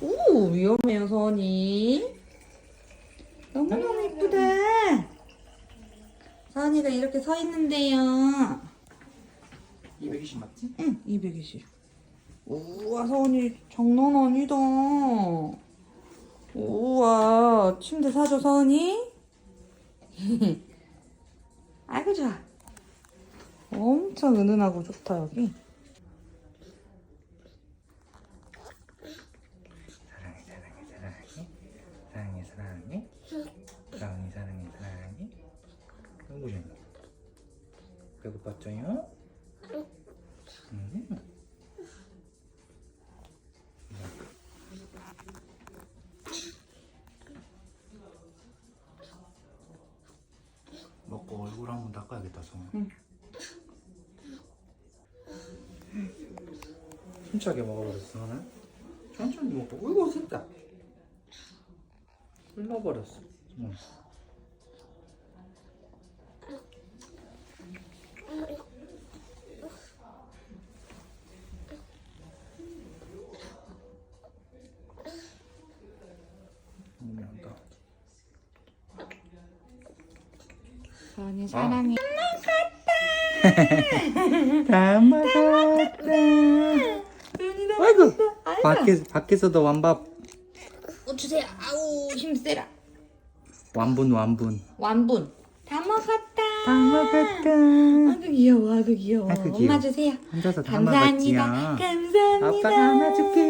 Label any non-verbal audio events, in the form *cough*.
오, 위험해요, 서원이. 너무너무 이쁘다. 서원이가 이렇게 서 있는데요. 220 맞지? 응, 220. 우와, 서원이 장난 아니다. 우와, 침대 사줘, 서원이? *laughs* 아이고, 좋아. 엄청 은은하고 좋다, 여기. 사랑해 사랑해 사랑해 사랑해 사랑해 사랑해 사랑해 좋네 배고팠죠요? 음. 먹고 얼굴 한번 닦아야겠다 성우 응. 힘차게 먹어버렸어? 천천히 먹고 어이구 진짜 흘러버렸어. 응. 서원이 사랑해. 다. 먹었다. 아이고. 밖에, 밖에서도 완밥 어, 주세요. 아우, 힘세라. 완분 완분 완분. 다 먹었다. 다 먹었다 아주 귀여워, 아주 귀여워. 아이고, 귀여워. 엄마 주세요. 혼자서 다 감사합니다. 먹었지요 감사합니다. 아빠가 안아줄게요